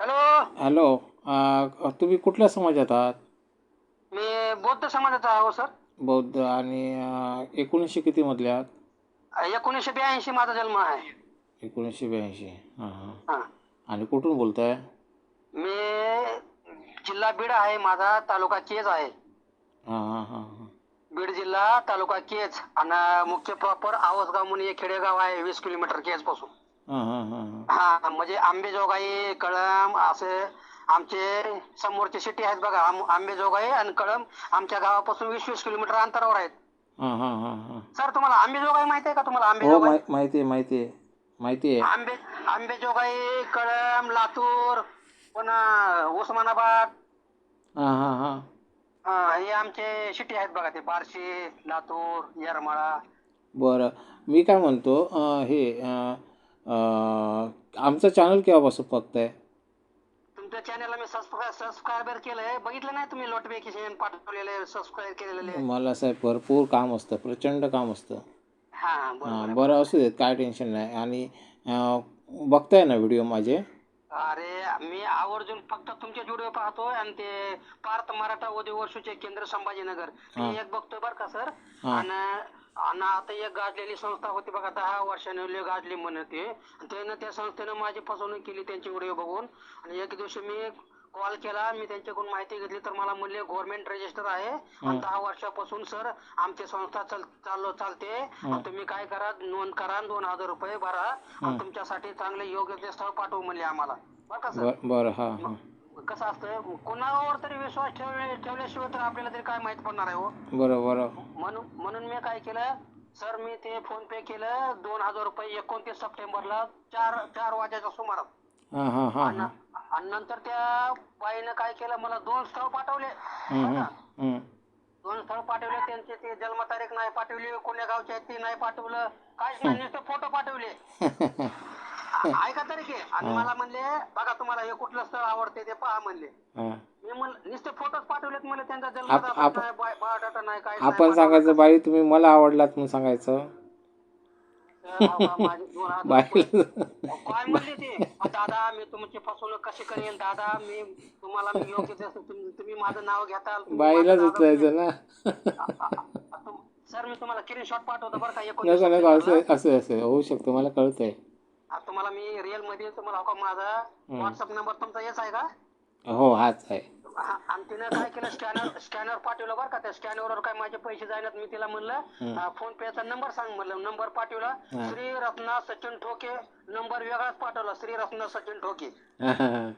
Hello. Hello अ, तुम्ही कुठल्या समाजात आहात? मी बौद्ध समाजाचा आहे हो सर. बौद्ध आणि अ, एकोणीसशे कितीमधले आहात? एकोणीसशे ब्याऐंशी माझा जन्म आहे. एकोणीसशे ब्याऐंशी हां हां. हां. आणि कुठून बोलताय? मी जिल्हा बीड आहे माझा तालुका केज आहे. हां हां हां हां. बीड जिल्हा तालुका केज. आणि मुख्य प्रॉपर आवसगाव म्हणून एक खेडेगाव आहे वीस किलोमीटर केजपासून हां हां हां हां. हा म्हणजे आंबेजोगाई कळम असे आमचे समोरचे सिटी आहेत बघा आम- आंबेजोगाई आणि कळम आमच्या गावापासून वीस वीस किलोमीटर अंतरावर आहेत. हां हां हां हां. सर तुम्हाला आंबेजोगाई माहिती आहे का तुम्हाला? हो आंबेजोगाई माहि माहिती आहे माहिती आहे माहिती आहे आंबे आंबेजोगाई कळम लातूर पुन्हा उस्मानाबाद. हां हां हां. हा, हे आमचे सिटी आहेत बघा ते बार्शी लातूर येरमाळा. बरं. मी काय म्हणतो अ, हे अ, आमचं चॅनल केव्हापासून बघताय तुमच्या चॅनलला मी सबस्क्रायबर केलंय. बघितलं नाही तुम्ही नोटिफिकेशन पाठवलेले सबस्क्राईब केलेले? मला साहेब भरपूर काम असतं प्रचंड काम असतं. हा. बरं असू देत काय टेन्शन नाही. आणि बघताय ना व्हिडिओ माझे? अरे मी आवर्जून फक्त तुमचे व्हिडिओ पाहतोय आणि ते पार्थ मराठा उद्योग वर्षूचे केंद्र संभाजीनगर. एक बघतोय बरं का सर. आणि आणि आता एक गाजलेली संस्था होती बघा दहा वर्षाने गाजली म्हणे ते. आणि त्यानं त्या संस्थेनं माझी फसवणूक केली त्यांचे व्हिडिओ बघून. आणि एक दिवशी मी कॉल केला मी त्यांच्याकडून माहिती घेतली तर मला म्हणले गव्हर्नमेंट रजिस्टर आहे. आणि दहा वर्षापासून सर आमची संस्था चल चालू चालते. तुम्ही काय करा नोंद करा आणि दोन हजार रुपये भरा. आणि तुमच्यासाठी चांगले योग्य ते स्थळ पाठवू म्हणले आम्हाला. बरं का सर? बर हां. कसं असतं कोणावर तरी विश्वास ठेवले ठेवल्याशिवाय तर आपल्याला तरी काय माहीत पडणार आहे हो. बरं बरं म्हणून म्हणून मी काय केलं सर मी ते फोन पे केलं दोन हजार रुपये एकोणतीस सप्टेंबरला चार चार वाजेच्या सुमारास हां हां हां हां आणि नंतर त्या बाईनं काय केलं मला दोन स्थळ पाठवले. दोन स्थळ पाठवले त्यांचे ते जन्मतारीख नाही पाठवली कोण्या गावचे आहेत ते नाही पाठवलं काहीच नाही नुसते फोटो पाठवले. ऐका तरी की आणि मला म्हणले बघा तुम्हाला हे कुठलं स्थळ आवडते ते पहा म्हणले. मी म्हणलं नुसते फोटोच पाठवलेत मला त्यांचा आप- नाही बाय- बायोडाटा नाही काय आपण सांगायचं बाई तुम्ही मला आवडलात म्हणून सांगायचं. बाई. काय म्हणले ते? दादा मी तुमची फसवणूक कशी करेन? दादा मी तुम्हाला मी योग्य तुम्ही तुम्ही माझं नाव घेताल तुम्ही बाईलाच माझं दादा- उचलायचं ना. सर मी तुम्हाला स्क्रीनशॉट पाठवतो बरं का नको नको. असं असं असं होऊ शकतं मला कळतंय. आ, तुम्हाला मी रिअलमध्ये तुम्हाला हो का माझा व्हॉट्सअप नंबर तुमचा येस आहे का? हो हाच आहे. हा, आणि तिनं काय केलं स्कॅनर स्कॅनर पाठवलं बरं का त्या स्कॅनरवर काय माझे पैसे जायनात मी तिला म्हणलं फोन पेचा नंबर सांग म्हणलं नंबर पाठवला. श्री रत्ना सचिन ठोके नंबर वेगळाच पाठवला श्री रत्ना सचिन ठोके.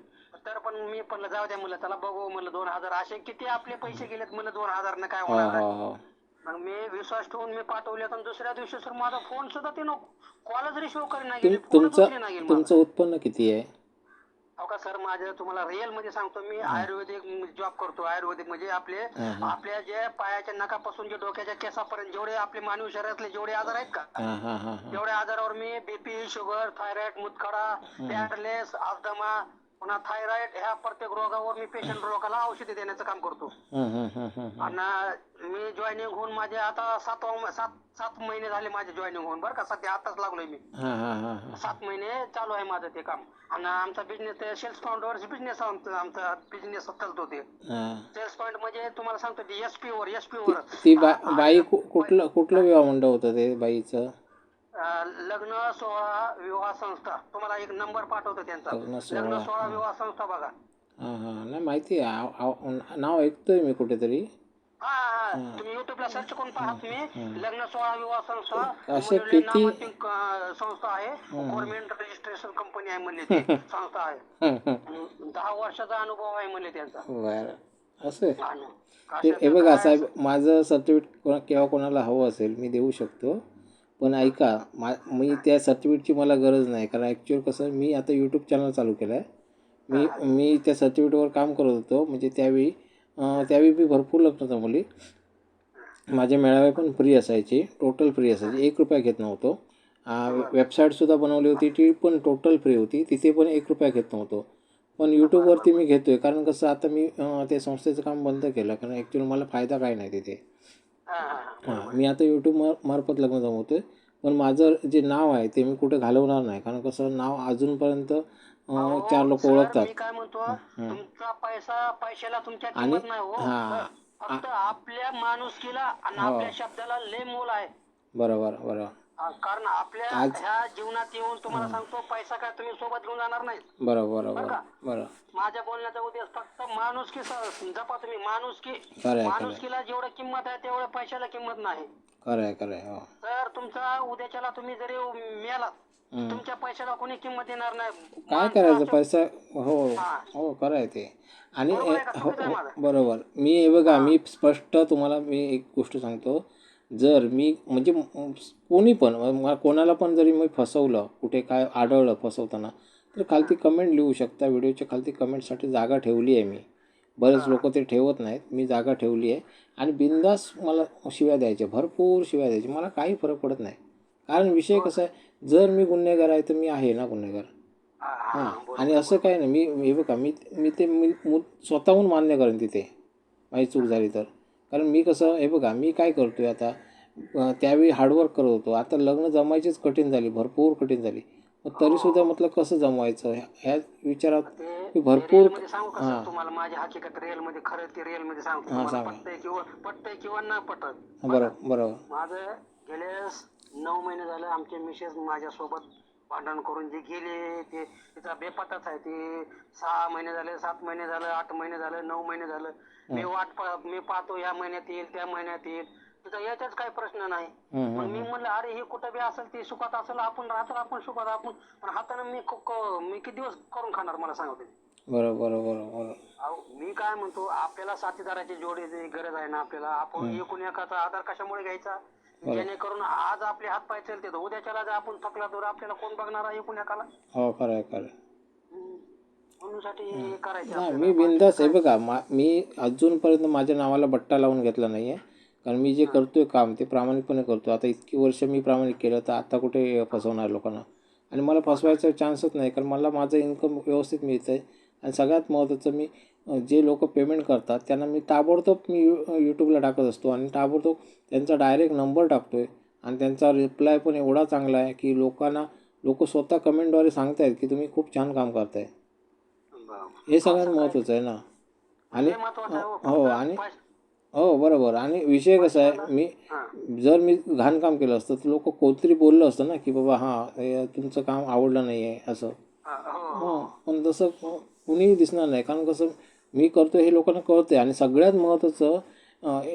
तर पण मी पण जाऊ द्या म्हणलं त्याला बघू म्हणलं दोन हजार असे किती आपले पैसे गेलेत म्हणलं दोन हजार न काय हो होणार हो. हो. मग मी विश्वास ठेवून मी पाठवले आणि दुसऱ्या दिवशी सर माझा फोन सुद्धा तिनं कॉलच रिसिव्ह करेना तुम गेली फोनच तुमचं नाही गेली तुमचं उत्पन्न किती आहे? हो का सर माझं तुम्हाला रिअलमध्ये सांगतो मी आयुर्वेदिक जॉब करतो आयुर्वेदिक म्हणजे आपले आपल्या जे पायाच्या नखापासून जे डोक्याच्या केसापर्यंत जेवढे आपले मानवी शरीरातले जेवढे आजार आहेत का? हां हां हां हां. तेवढ्या आजारावर मी बीपी शुगर थायरॉइड मुतखडा पॅरलेस अस्थमा पुन्हा थायरॉइड ह्या प्रत्येक रोगावर मी पेशंट रोगाला औषधी देण्याचं काम करतो. आणि मी जॉईनिंग होऊन माझे आता सात सात सात महिने झाले माझे जॉईनिंग होऊन. बरं का? सध्या आताच लागलोय मी. सात महिने चालू आहे माझं ते काम. आणि आमचा बिझनेस सेल्स फाउंडर बिझनेस आमचा बिझनेस चालतो ते. हां. सेल्स पॉईंट म्हणजे तुम्हाला सांगतो ते एसपी वर एसपी वर. ती बा बाई कु- कुठलं कुठलं विवाह मंडळ होतं ते बाईचं? लग्न सोहळा विवाह संस्था. तुम्हाला एक नंबर पाठवतो त्यांचा. लग्न सोहळा, लग्न सोहळा विवाह संस्था बघा. हां हां. नाही माहिती आहे. आव- आव- नाव ऐकतोय मी कुठेतरी. हा हा. तुम्ही युट्यूबला सर्च करून पहा तुम्ही. लग्न सोहळा विवाह संस्था. असे किती- अं, संस्था आहे. गव्हर्नमेंट रजिस्ट्रेशन कंपनी आहे म्हणले ती. संस्था आहे. दहा वर्षाचा अनुभव आहे म्हणले त्यांचा. बरं. असं आहे. आणि ते अशा हे बघा साहेब माझं सर्टिफिकेट कोणा केव्हा कोणाला हवं असेल मी देऊ शकतो. पण ऐका मा मी त्या सर्टिफिकेटची मला गरज नाही. कारण ॲक्च्युअल कसं मी आता यूट्यूब चॅनल चालू केलं आहे मी मी त्या सर्टिफिकेटवर काम करत होतो. म्हणजे त्यावेळी त्यावेळी मी भरपूर लग्न जमवली. माझे मेळावे पण फ्री असायचे. टोटल फ्री असायचे. एक रुपया घेत नव्हतो. वेबसाईटसुद्धा बनवली होती. ती पण टोटल फ्री होती. तिथे पण एक रुपया घेत नव्हतो. पण यूट्यूबवरती मी घेतो आहे कारण कसं आता मी ते संस्थेचं काम बंद केलं. कारण ॲक्च्युअली मला फायदा काय नाही तिथे. हा, मी आता यूट्यूब मार मार्फत लग्न जमवतो आहे पण माझं जे नाव आहे ते मी कुठे घालवणार नाही. कारण कसं नाव अजूनपर्यंत चार लोक ओळखतात. मी काय म्हणतो तुमचा पैसा पैशाला तुमच्या आणि- किंमत नाही हो. हा. फक्त आपल्या माणुसकीला आणि हो. आपल्या शब्दाला लय मोल आहे. बरोबर बरोबर. कारण आपल्या आज- ह्या जीवनात येऊन तुम्हाला सांगतो पैसा काय तुम्ही सोबत घेऊन जाणार नाही बरोबर बरोबर का? बरोबर. माझ्या बोलण्याचा उद्देश फक्त माणुसकी स- जपा तुम्ही माणुसकी खरं आहे खरं आहे माणुसकीला जेवढं किंमत आहे तेवढं पैशाला किंमत नाही. खरं आहे खरं आहे हो. तर तुमचा उद्याच्याला तुम्ही जरी हम्म. तुमच्या पैशाला कोणी किंमत देणार नाही. काय करायचं पैसा हो हा. हो खरं आहे ते. आणि बरोबर आहे का? हो चुकीचं आहे हो, माझं? बरोबर. मी हे बघा मी स्पष्ट तुम्हाला मी एक गोष्ट सांगतो. जर मी म्हणजे कोणी पण म- कोणाला पण जरी मी फसवलं कुठे काय आढळलं फसवताना तर खालती कमेंट लिहू शकता. व्हिडिओच्या खालती कमेंटसाठी जागा ठेवली आहे मी. बरेच लोक ते ठेवत नाहीत. मी जागा ठेवली आहे. आणि बिंदास मला शिव्या द्यायच्या भरपूर शिव्या द्यायच्या मला काही फरक पडत नाही. कारण विषय कसा आहे जर मी गुन्हेगार आहे तर मी आहे ना गुन्हेगार? हा, हा, हां. आणि असं काय नाही. मी हे बघा मी मी ते मी मु- स्वतःहून मान्य करेन तिथे. माझी चूक झाली तर. कारण मी कसं हे बघा मी काय करतोय आता अं, त्यावेळी हार्डवर्क करत होतो. आता लग्न जमायचीच कठीण झाली भरपूर कठीण झाली. मग तरीसुद्धा म्हटलं कसं जमवायचं? ह्या- विचारात मी भरपूरमध्ये सांगू का सर तुम्हाला? माझी हकीकत रिअलमध्ये खरं ते रिअलमध्ये सांगतो तुम्हाला. सांगा. पटतंय किंवा पटतंय किंवा नाही पटत. बरोबर बरोबर. माझं गेले नऊ महिने झाले आमचे मिसेस माझ्यासोबत भांडण करून जे गेले ते तिचा बेपत्ताच आहे. ते सहा महिने झाले सात महिने झाले आठ महिने झाले नऊ महिने झाले. मी वाट पा- मी पाहतो या महिन्यात येईल त्या महिन्यात येईल. तिचा याच्याच काही प्रश्न नाही. मग मी म्हणलं अरे हे कुठं बी असेल ते सुखात असेल आपण राहतो आपण सुखात आपण. पण हाताने मी खूप मी किती दिवस करून खाणार मला सांगा तुम्ही? बरोबर बरोबर बरोबर. बरोबर अहो, मी काय म्हणतो आपल्याला साथीदाराची जोडीची गरज आहे ना आपल्याला. आपण एकूण एकाचा आधार कशामुळे घ्यायचा? जेणेकरून आज आपले हात पाय चालते तर उद्याच्याला जर आपण थकला तर आपल्याला कोण बघणार आहे एकाला हो खरं आहे खरं आहे. हे करायचे नाही आपल्याला. मी बिंदास आहे बघा मा मी अजूनपर्यंत माझ्या नावाला बट्टा लावून घेतला नाही आहे कारण मी जे करतोय काम ते प्रामाणिकपणे करतो आता इतकी वर्ष मी प्रामाणिक केलं तर आता कुठे फसवणार लोकांना? आणि मला फसवायचा चान्सच नाही कारण मला माझं इन्कम व्यवस्थित मिळतं आहे आणि सगळ्यात महत्त्वाचं मी जे लोक पेमेंट करतात त्यांना मी ताबडतोब मी यू यूट्यूबला टाकत असतो आणि ताबडतोब त्यांचा डायरेक्ट नंबर टाकतो आहे आणि त्यांचा रिप्लाय पण एवढा चांगला आहे की लोकांना लोक स्वतः कमेंटद्वारे सांगतायत की तुम्ही खूप छान काम करताय. हे सगळ्यात महत्त्वाचं आहे ना आणि हे हो. आणि हो बरोबर आणि विषय कसा आहे मी. जर मी घाण काम केलं असतं तर लोक कोणतरी बोललं असतं ना की बाबा हां हे तुमचं काम आवडलं नाही आहे असं हा, हो हां पण तसं कुणीही दिसणार नाही कारण कसं मी करतो हे लोकांना कळतं आणि सगळ्यात महत्त्वाचं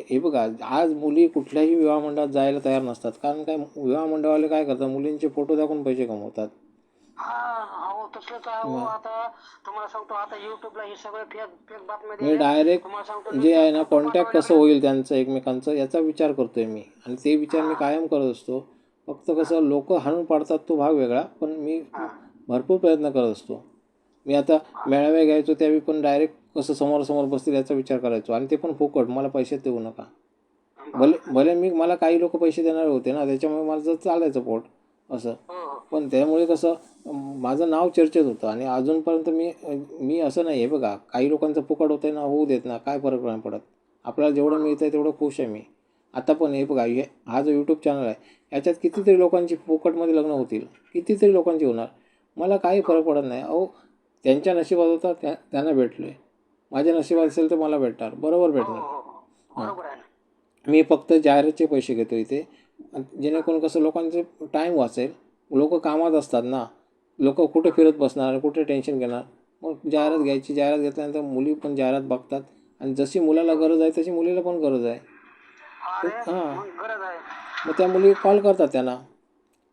हे बघा आज मुली कुठल्याही विवाह मंडळात जायला तयार नसतात. कारण काय विवाह मंडळवाले काय करतात? मुलींचे फोटो दाखवून पैसे कमवतात. आहे मी. डायरेक्ट जे आहे ना कॉन्टॅक्ट कसं होईल त्यांचं एकमेकांचं याचा विचार करतोय मी. आणि ते विचार मी कायम करत असतो. फक्त कसं लोक हाणून पाडतात तो भाग वेगळा पण मी भरपूर प्रयत्न करत असतो. मी आता मेळावे घ्यायचो त्यावेळी पण डायरेक्ट कसं समोरासमोर बसतील याचा विचार करायचो. आणि ते पण फुकट मला पैसे देऊ नका. भले भले मी मला काही लोक पैसे देणारे होते ना त्याच्यामुळे माझं चालायचं पोट असं. पण त्यामुळे कसं माझं नाव चर्चेत होतं आणि अजूनपर्यंत मी मी असं नाही आहे बघा. काही लोकांचं फुकट होतं ना होऊ देत ना काय फरक नाही पडत. आपल्याला जेवढं मिळतं आहे तेवढं खुश आहे मी. आता पण हे बघा हे हा जो यूट्यूब चॅनल आहे याच्यात कितीतरी लोकांची फुकटमध्ये लग्न होतील कितीतरी लोकांची होणार. मला काही फरक पडत नाही. अहो त्यांच्या नशिबात होता त्या त्यांना भेटले माझ्या नशिबात असेल तर मला भेटणार. बरोबर भेटणार. हो, हो. ना. मी फक्त जाहिरातचे पैसे घेतो इथे. जेणेकरून कसं लोकांचे टाईम वाचेल. लोक कामात असतात ना. लोक कुठे फिरत बसणार कुठे टेन्शन घेणार? मग जाहिरात घ्यायची जाहिरात घेतल्यानंतर मुली पण जाहिरात बघतात. आणि जशी मुलाला गरज आहे तशी मुलीला पण गरज आहे. हां. मग गरज आहे. मग त्या मुली कॉल करतात त्यांना.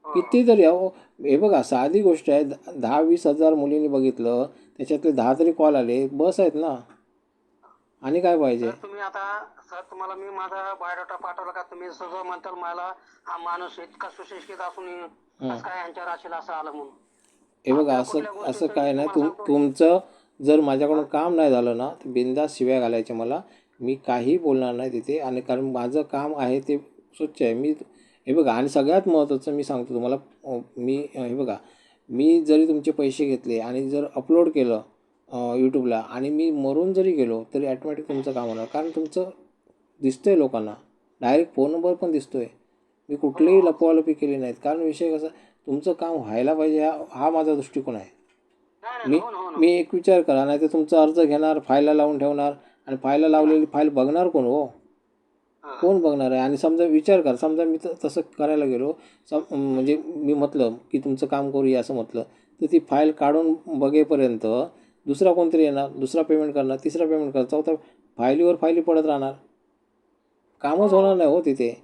कितीतरी अहो हे बघा साधी गोष्ट आहे. दहा वीस हजार मुलींनी बघितलं. त्याच्यातले दहा तरी कॉल आले. बस आहेत ना. आणि काय पाहिजे? तुम्ही आता सर तुम्हाला मी माझा बायोडाटा पाठवला का? तुम्ही सगळं म्हणताल मला हा माणूस इतका सुशिक्षित असून काय यांच्या राशीला असं आलं म्हणून? हे बघा असं असं काय नाही. तुम तुमचं जर माझ्याकडून काम नाही झालं ना तर बिंदास शिव्या घालायचे मला. मी काही बोलणार नाही तिथे. आणि कारण माझं काम आहे ते स्वच्छ आहे. मी हे बघा आणि सगळ्यात महत्त्वाचं मी सांगतो तुम्हाला. मी हे बघा मी जरी तुमचे पैसे घेतले आणि जर अपलोड केलं यूट्यूबला आणि मी मरून जरी गेलो तरी ॲटोमॅटिक तुमचं काम होणार. कारण तुमचं दिसतंय लोकांना. डायरेक्ट फोन नंबर पण दिसतोय. मी कुठलीही लपवालपी केली नाहीत. कारण विषय कसा तुमचं काम व्हायला पाहिजे हा हा माझा दृष्टिकोन आहे. मी हो हो मी एक विचार करा नाही तर तुमचा अर्ज घेणार फायला लावून ठेवणार आणि फायला लावलेली फाईल बघणार कोण हो? हा. कोण बघणार आहे? आणि समजा विचार कर. समजा मी तर तसं करायला गेलो सम म्हणजे मी म्हटलं की तुमचं काम करूया असं म्हटलं तर ती फाईल काढून बघेपर्यंत दुसरा कोणतरी येणार दुसरा पेमेंट करणार तिसरा पेमेंट करणार चौथा फायलीवर फायली पडत राहणार. कामच होणार नाही हो तिथे.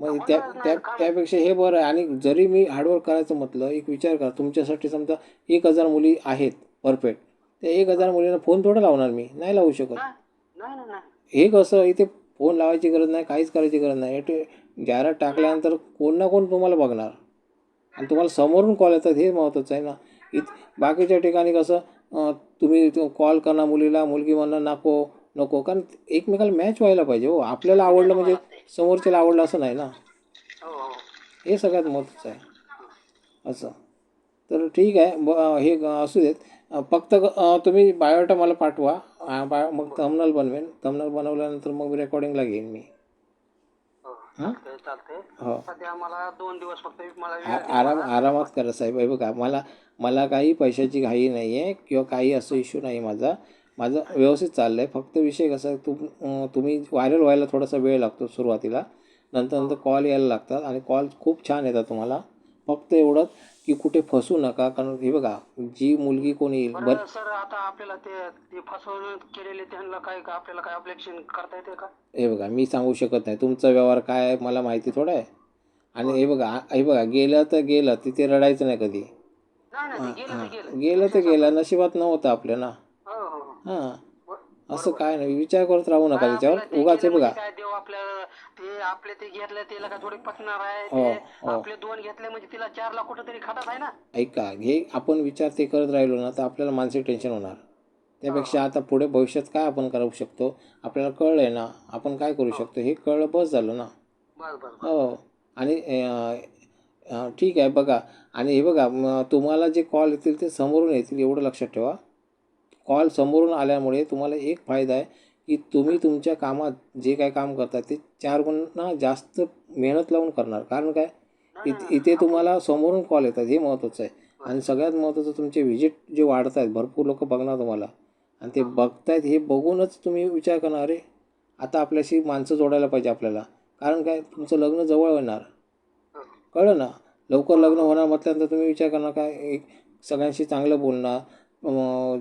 मग त्या त्या त्यापेक्षा हे बरं आहे. आणि जरी मी हार्डवर्क करायचं म्हटलं एक विचार करा. तुमच्यासाठी समजा एक हजार मुली आहेत परफेक्ट त्या एक हजार मुलींना फोन थोडं लावणार मी. नाही लावू शकत. हे. कसं इथे फोन लावायची गरज नाही काहीच करायची गरज नाही. इथे जाहिरात टाकल्यानंतर कोण ना कोण तुम्हाला बघणार. आणि तुम्हाला समोरून कॉल येतात हे महत्त्वाचं आहे ना. इत बाकीच्या ठिकाणी कसं तुम्ही कॉल करणार मुलीला मुलगी म्हणणार नको नको. कारण एकमेकाला मॅच व्हायला पाहिजे हो. आपल्याला आवडलं म्हणजे समोरच्याला आवडलं असं नाही ना. हो हो. हे सगळ्यात महत्त्वाचं आहे. असं. तर ठीक आहे. ब हे असू देत. फक्त तुम्ही बायोडा मला पाठवा. बायो मग थंबनेल बनवेन. थंबनेल बनवल्यानंतर मग रेकॉर्डिंगला घेईन मी. हो? हां चालतंय. चालतंय हो. सध्या मला दोन दिवस फक्त मला वेळ आ- आराम आरामात करा साहेब. हे बघा मला मला काही पैशाची घाई नाही आहे किंवा काही असं इश्यू नाही माझा. माझं व्यवस्थित चाललं आहे फक्त विषय कसा आहे तुम अं, तुम्ही व्हायरल व्हायला थोडासा वेळ लागतो सुरुवातीला. नंतर नंतर कॉल यायला लागतात आणि कॉल खूप छान येतात तुम्हाला. फक्त एवढंच की कुठे फसू नका. कारण हे बघा जी मुलगी कोणी येईल बर सर आता आपल्याला ते फसवणूक केलेले त्यांना काय का आपल्याला काय ऑब्जेक्शन करता येते का? हे बघा मी सांगू शकत नाही. तुमचा व्यवहार काय आहे मला माहिती थोडं आहे. आणि हे बघा हे बघा गेलं तर गेलं तिथे रडायचं नाही कधी. गेलं तर गेलं. नशिबात नव्हतं आपल्या ना. हो हो हो. हां. असं काय नाही विचार करत राहू नका त्याच्यावर. उगाच हे बघा. देव आपल्याला ते आपले ते घेतलं त्याला का थोडी पटणार आहे हो, ते हो. आपले दोन घेतले म्हणजे तिला चार लाख कुठं तरी खातात आहे ना? ऐका हे आपण विचार ते करत राहिलो ना तर आपल्याला मानसिक टेन्शन होणार. त्यापेक्षा आता पुढे भविष्यात काय आपण करू शकतो? आपल्याला कळलं आहे ना आपण काय करू शकतो? हे कळलं बस झालं ना. बस बस हो आणि अं, अं, ठीक आहे बघा. आणि हे बघा म- तुम्हाला जे कॉल येतील ते समोरून येतील एवढं लक्षात ठेवा. कॉल समोरून आल्यामुळे तुम्हाला एक फायदा आहे की तुम्ही तुमच्या कामात जे काय काम करता ते चार गुणा जास्त मेहनत लावून करणार. कारण काय? इथे इथे तुम्हाला समोरून कॉल येतात. हे महत्त्वाचं आहे. आणि सगळ्यात महत्त्वाचं तुमचे व्हिजिट जे वाढत आहेत भरपूर लोक बघणार तुम्हाला. आणि ते बघतायत हे बघूनच तुम्ही विचार करणार अरे आता आपल्याशी माणसं जोडायला पाहिजे आपल्याला. कारण काय? तुमचं लग्न जवळ येणार कळलं ना? लवकर लग्न होणार म्हटल्यानंतर तुम्ही विचार करणार काय? एक सगळ्यांशी चांगलं बोलणार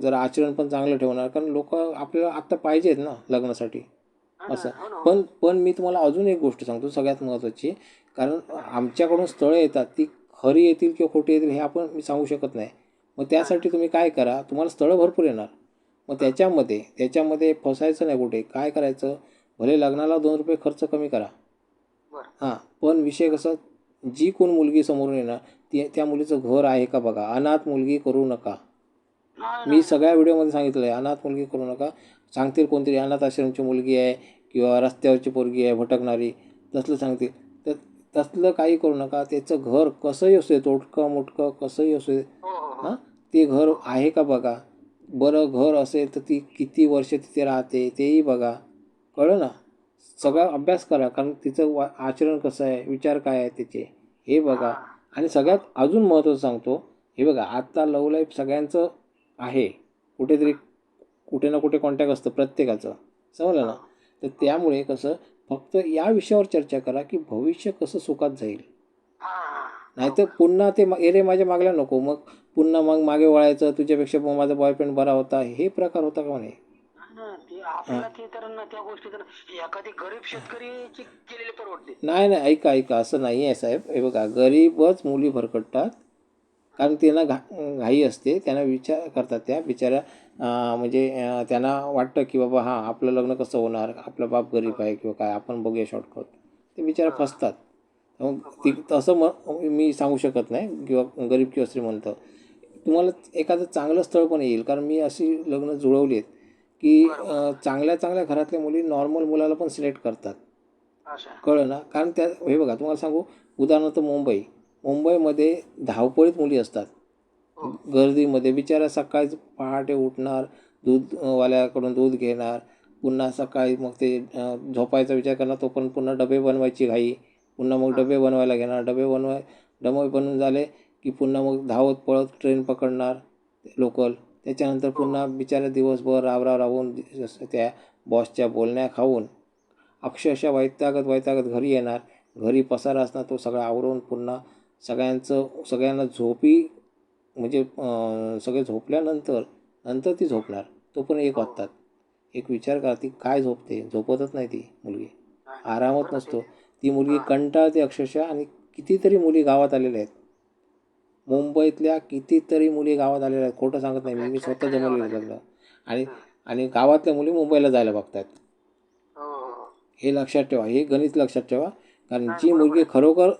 जरा आचरण पण चांगलं ठेवणार कारण लोक आपल्याला आत्ता पाहिजेत ना लग्नासाठी. असं. हो पण पण मी तुम्हाला अजून एक गोष्ट सांगतो सगळ्यात महत्त्वाची कारण आमच्याकडून स्थळं येतात ती खरी येतील किंवा खोटी येतील हे आपण मी सांगू शकत नाही. मग त्यासाठी तुम्ही काय करा तुम्हाला स्थळं भरपूर येणार. मग त्याच्यामध्ये त्याच्यामध्ये फसायचं नाही कुठे काय करायचं? भले लग्नाला दोन रुपये खर्च कमी करा. हां पण विषय कसा जी कोण मुलगी समोरून येणार ती त्या मुलीचं घर आहे का बघा? अनाथ मुलगी करू नका. मी सगळ्या व्हिडिओमध्ये सांगितलं आहे अनाथ मुलगी करू नका. सांगतील कोणतरी अनाथ आश्रमची मुलगी आहे किंवा रस्त्यावरची पोरगी आहे भटकणारी. तसलं सांगतील. तर तसलं काही करू नका. त्याचं घर कसंही असू दे तोटकं मोटकं कसंही असू दे. हो हो हो. हां? ते घर आहे का बघा? बरं घर असेल तर ती किती वर्ष तिथे राहते तेही बघा. कळलं ना? सगळा अभ्यास करा कारण तिचं वा आचरण कसं आहे विचार काय आहे त्याचे हे बघा. आणि सगळ्यात अजून महत्त्वाचं सांगतो हे बघा आत्ता लव लाईफ सगळ्यांचं आहे. कुठेतरी कुठे ना कुठे कॉन्टॅक्ट असतं प्रत्येकाचं. समजलं ना? तर त्यामुळे कसं फक्त या विषयावर चर्चा करा की भविष्य कसं सुखात जाईल. नाहीतर पुन्हा ते एरे माझ्या मागल्या नको. मग पुन्हा मग मागे वळायचं तुझ्यापेक्षा मग माझा बॉयफ्रेंड बरा होता. हे प्रकार होता का म्हणे? नाही नाही ऐका ऐका. असं नाही आहे साहेब. हे बघा गरीबच मुली भरकटतात. कारण त्यांना घा घाई असते त्यांना विचार करतात त्या बिचाऱ्या म्हणजे त्यांना वाटतं की बाबा हां आपलं लग्न कसं होणार? आपला बाप गरीब आहे किंवा काय? आपण बघूया शॉर्टकट ते बिचारा फसतात. मग ती तसं मग मी सांगू शकत नाही किंवा गरीब किंवा श्रीमंत. तुम्हाला एखादं चांगलं स्थळ पण येईल. कारण मी अशी लग्न जुळवली आहेत की चांगल्या चांगल्या घरातल्या मुली नॉर्मल मुलाला पण सिलेक्ट करतात. कळलं ना? कारण त्या हे बघा तुम्हाला सांगू उदाहरणार्थ मुंबई. मुंबईमध्ये धावपळीत मुली असतात. हो. गर्दीमध्ये बिचारा सकाळी पहाटे उठणार दूध अं, वाल्याकडून दूध घेणार पुन्हा सकाळी मग ते झोपायचा विचार करणार तो पण पुन्हा डबे बनवायची घाई. पुन्हा मग डबे बनवायला घेणार. डबे बनवाय डबे बनवून झाले की पुन्हा मग धावत पळत ट्रेन पकडणार लोकल. त्याच्यानंतर पुन्हा बिचारा दिवसभर रावराव राहून जसं त्या बॉसच्या बोलण्या खाऊन अक्षरशः वैतागत वैतागत घरी येणार. घरी पसारा असणार तो सगळा आवरून पुन्हा सगळ्यांचं सगळ्यांना झोपी म्हणजे सगळे झोपल्यानंतर नंतर ती झोपणार. तो पण एक वाजतात एक विचार करा ती काय झोपते? झोपतच नाही ती मुलगी. आरामच नसतो. ती मुलगी कंटाळते अक्षरशः आणि कितीतरी मुली गावात आलेल्या आहेत. मुंबईतल्या कितीतरी मुली गावात आलेल्या आहेत. खोटं सांगत नाही मी. मी स्वतः जमवलेलं लग्न. आणि आणि गावातल्या मुली मुंबईला जायला बघतात. हो हो हे. लक्षात ठेवा. हे गणित लक्षात ठेवा. कारण जी मुलगी खरोखर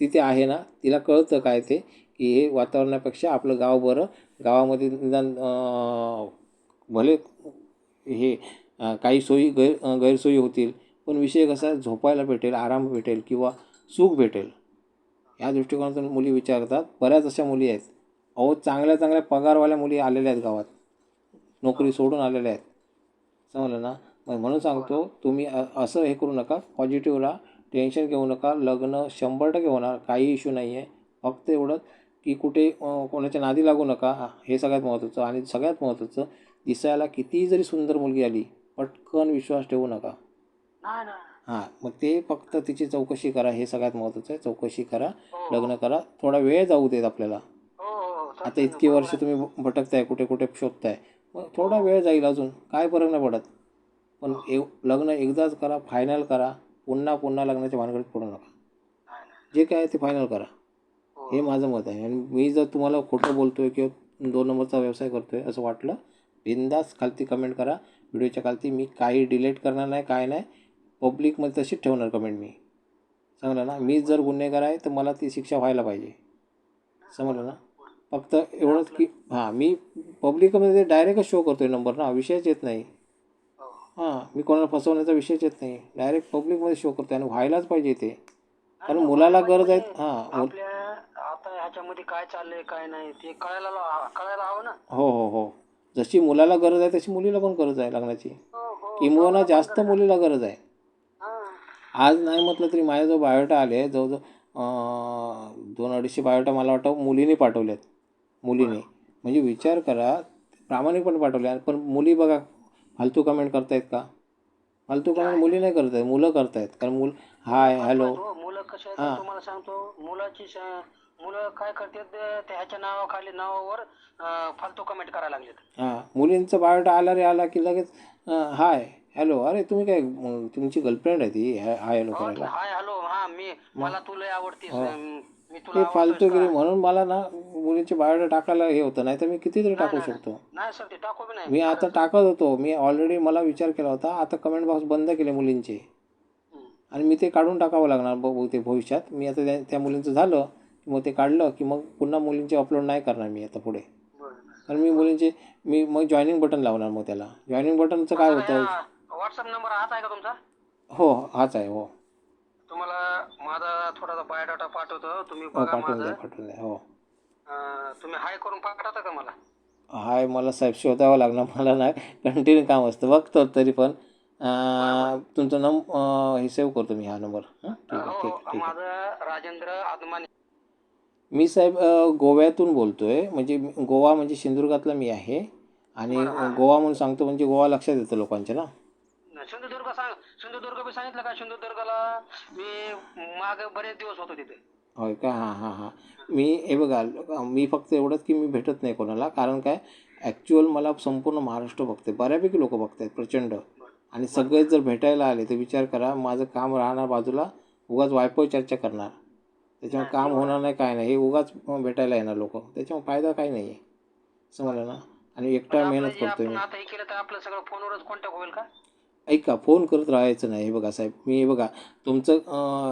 तिथे आहे ना तिला कळतं काय ते की हे वातावरणापेक्षा आपलं गाव बरं. गावामध्ये निदान भले हे काही सोयी गैर गैरसोयी होतील पण विषय कसा झोपायला भेटेल आराम भेटेल किंवा सुख भेटेल या दृष्टिकोनातून मुली विचारतात. बऱ्याच अशा मुली आहेत. अहो चांगल्या चांगल्या पगारवाल्या मुली आलेल्या आहेत गावात. नोकरी सोडून आलेल्या आहेत. समजलं ना म्हणून सांगतो तुम्ही असं हे करू नका. पॉझिटिव्ह राहा. टेन्शन घेऊ नका लग्न शंभर टक्के होणार काही इश्यू नाही आहे फक्त एवढंच की कुठे कोणाच्या नादी लागू नका. हा, हे सगळ्यात महत्त्वाचं आणि सगळ्यात महत्त्वाचं दिसायला कितीही जरी सुंदर मुलगी आली पटकन विश्वास ठेवू नका. हां मग ते फक्त तिची चौकशी करा हे सगळ्यात महत्त्वाचं आहे. चौकशी करा हो. लग्न करा. थोडा वेळ जाऊ देत आपल्याला. हो हो आता इतकी वर्ष तुम्ही भटकताय कुठे कुठे शोधताय. मग थोडा वेळ जाईल अजून. काय फरक नाही पडत. पण एव लग्न एकदाच करा फायनल करा. पुन्हा पुन्हा लग्नाच्या भानगडीत पडू नका. जे काय आहे ते फायनल करा. हे माझं मत आहे. आणि मी जर तुम्हाला खोटं बोलतो आहे किंवा दोन नंबरचा व्यवसाय करतो आहे असं वाटलं बिंदास खालती कमेंट करा. व्हिडिओच्या खालती मी काही डिलीट करणार नाही काय नाही. पब्लिकमध्ये तशीच ठेवणार कमेंट मी. समजलं ना? मी जर गुन्हेगार आहे तर मला ती शिक्षा व्हायला पाहिजे. समजलं ना? फक्त एवढंच की हां मी पब्लिकमध्ये डायरेक्टच शो करतो आहे नंबर ना? विषयच येत नाही. हो. मी कोणाला फसवण्याचा विषयच येत नाही. डायरेक्ट पब्लिकमध्ये शो करतोय आणि व्हायलाच पाहिजे ते. कारण मुलाला गरज आहे. हां मुल- आपल्या आता ह्याच्यामध्ये काय चाललंय काय नाही ते कळायला कळायला हवं ना. हो हो हो. जशी मुलाला गरज आहे तशी मुलीला पण गरज आहे लग्नाची. हो हो किंबहुना जास्त मुलीला गरज आहे. हा. आज नाही म्हटलं तरी माझ्या जो बायोटा आले जवळजवळ अं, दोन अडीचशे बायोटा मला वाटतं मुलीने पाठवल्यात. मुलीने. म्हणजे विचार करा प्रामाणिकपणे पाठवले. आणि पण मुली बघा फालतू कमेंट करतायत का? फालतू कमेंट मुली नाही करतायत मुलं करतायत. कारण मुल हाय हॅलो हो, मुलं कसे हा. तुम्हाला सांगतो मुलाची श- मुलं काय करतात ते ह्याच्या नावाखाली नावावर अं, फालतू कमेंट करायला लागलेत. हां मुलींचा बायोटा आला रे आला की लगेच अं, हाय हॅलो अरे तुम्ही काय तुमची गर्लफ्रेंड आहे ती हाय हाय हॅलो करायला? हाय हॅलो हा मी मला तुला आवडतीस हो. अं, ते फालतूगिरी म्हणून मला ना मुलींचे बायोडा टाकायला हे होतं नाही तर मी कितीतरी टाकू शकतो. नाही. सर ते टाकू बी नाही. मी आता टाकत होतो मी ऑलरेडी मला विचार केला होता आता कमेंट बॉक्स बंद केले मुलींचे. आणि मी ते काढून टाकावं लागणार ब- बहुतेक भविष्यात. मी आता त्या त्या मुलींचं झालं की मग ते काढलं की मग पुन्हा मुलींचे अपलोड नाही करणार मी आता पुढे. कारण मी मुलींचे मी मग जॉईनिंग बटन लावणार मग त्याला. जॉईनिंग बटनचं काय होतं? व्हॉट्सअप नंबर हाच आहे का तुमचा? हो हाच आहे हो. तुम्हाला माझा थोडासा बायोडाटा पाठवतो. तुम्ही हो बघा पाठवून माझं. द्या पाठवून द्या हो. अं, तुम्ही हाय करून पाठवता का मला? हाय मला साहेब शोधावं लागणार मला ना कंटिन्यू काम असतं. बघतो तरी पण. अं, तुमचा नंब अं, हे सेव्ह करतो मी हा नंबर. हं? ठीक आहे हो ठीक हो आहे ठीक आहे. माझं राजेंद्र आदमानी मी साहेब अ, गोव्यातून बोलतो आहे म्हणजे गोवा म्हणजे सिंधुदुर्गातला मी आहे. आणि गोवा म्हणून सांगतो म्हणजे गोवा लक्षात येतं लोकांच्या ना. सिंधुदुर्ग सांग. सिंधुदुर्ग बी सांगितलं का सिंधुदुर्गला? मी माग बरेच दिवस होतो तिथे. होय का? हां हां हां. मी हे बघा मी फक्त एवढंच की मी भेटत नाही कोणाला. कारण काय? ॲक्च्युअल मला संपूर्ण महाराष्ट्र बघते. बऱ्यापैकी लोक बघतायत प्रचंड. आणि सगळेच जर भेटायला आले तर विचार करा माझं काम राहणार बाजूला उगाच वायपो चर्चा करणार. त्याच्यामुळे काम होणार नाही काय नाही. हे उगाच भेटायला येणार लोक. त्याच्यामुळे फायदा काही नाही आहे समजलं ना आणि एकटा मेहनत करतोय मी. आता हे केलं तर आपलं सगळं फोनवरच कॉन्टॅक्ट होईल का? ऐका फोन करत राहायचं नाही. हे बघा साहेब मी हे बघा तुमचं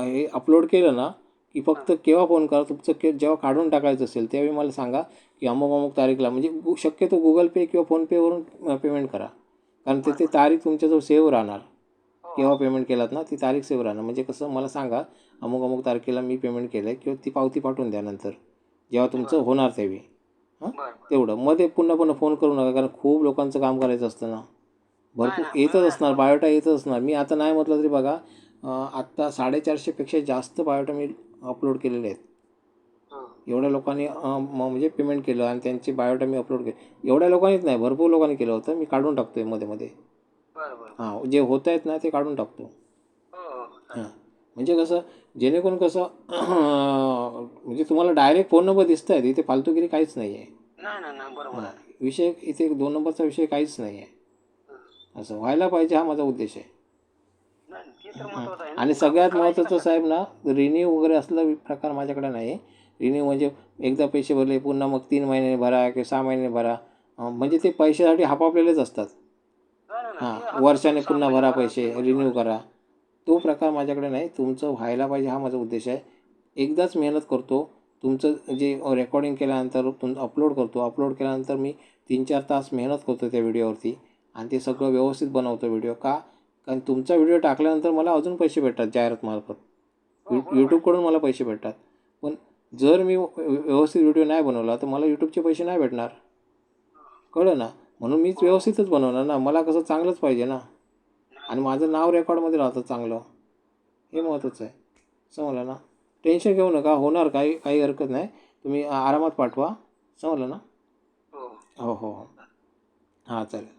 हे अपलोड केलं ना की फक्त केव्हा फोन करा तुमचं के जेव्हा काढून टाकायचं असेल त्यावेळी मला सांगा की अमुक अमुक तारीखला. म्हणजे गु शक्यतो गुगल पे किंवा फोनपेवरून पेमेंट करा. कारण ते ते तारीख तुमच्याजवळ सेव्ह राहणार. केव्हा पेमेंट केलात ना ती तारीख सेव्ह राहणार. म्हणजे कसं मला सांगा अमुक अमुक तारखेला मी पेमेंट केलं आहे किंवा ती पावती पाठवून द्या नंतर. जेव्हा तुमचं होणार त्यावेळी. हां? तेवढं. ते पुन्हा पुन्हा फोन करू नका कारण खूप लोकांचं काम करायचं असतं ना. भरपूर येतच असणार बायोटा येतच असणार. मी आता नाही म्हटलं तरी बघा आत्ता साडेचारशेपेक्षा जास्त बायोटा मी अपलोड केलेले आहेत. हो. एवढ्या लोकांनी म्हणजे पेमेंट केलं आणि त्यांची बायोडा मी अपलोड केली. एवढ्या लोकांनीच नाही भरपूर लोकांनी केलं होतं. मी काढून टाकतो आहे मध्ये. मध्ये हां जे होत आहेत ना ते काढून टाकतो. हो हो हां. म्हणजे कसं जेणेकरून कसं म्हणजे तुम्हाला डायरेक्ट फोन नंबर दिसत आहेत इथे फालतूगिरी काहीच नाही आहे. विषय इथे दोन नंबरचा विषय काहीच नाही आहे असं व्हायला पाहिजे हा माझा उद्देश आहे. आणि सगळ्यात महत्त्वाचं साहेब ना रिन्यू वगैरे असला प्रकार माझ्याकडे नाही. रिन्यू म्हणजे एकदा पैसे भरले पुन्हा मग तीन महिन्याने भरा किंवा सहा महिन्याने भरा. म्हणजे ते पैशासाठी हापापलेलेच असतात. हां वर्षाने पुन्हा भरा पैसे रिन्यू करा. तो प्रकार माझ्याकडे नाही. तुमचं व्हायला पाहिजे हा माझा उद्देश आहे. एकदाच मेहनत करतो. तुमचं जे रेकॉर्डिंग केल्यानंतर तुम अपलोड करतो. अपलोड केल्यानंतर मी तीन चार तास मेहनत करतो त्या व्हिडिओवरती आणि ते सगळं व्यवस्थित बनवतो व्हिडिओ का? कारण तुमचा व्हिडिओ टाकल्यानंतर मला अजून पैसे भेटतात जाहिरातमार्फत यू यूट्यूबकडून मला पैसे भेटतात. पण जर मी व्यवस्थित व्हिडिओ नाही बनवला तर मला यूट्यूबचे पैसे नाही भेटणार. कळलं ना? म्हणून मीच व्यवस्थितच बनवणार ना? मला कसं चांगलंच पाहिजे ना? आणि माझं नाव रेकॉर्डमध्ये राहतं चांगलं. हे महत्त्वाचं आहे. समजलं ना? टेन्शन घेऊ नका. होणार काही काही हरकत नाही. तुम्ही आरामात पाठवा. समजलं ना? हो. हो हो हो. हां चालेल. हो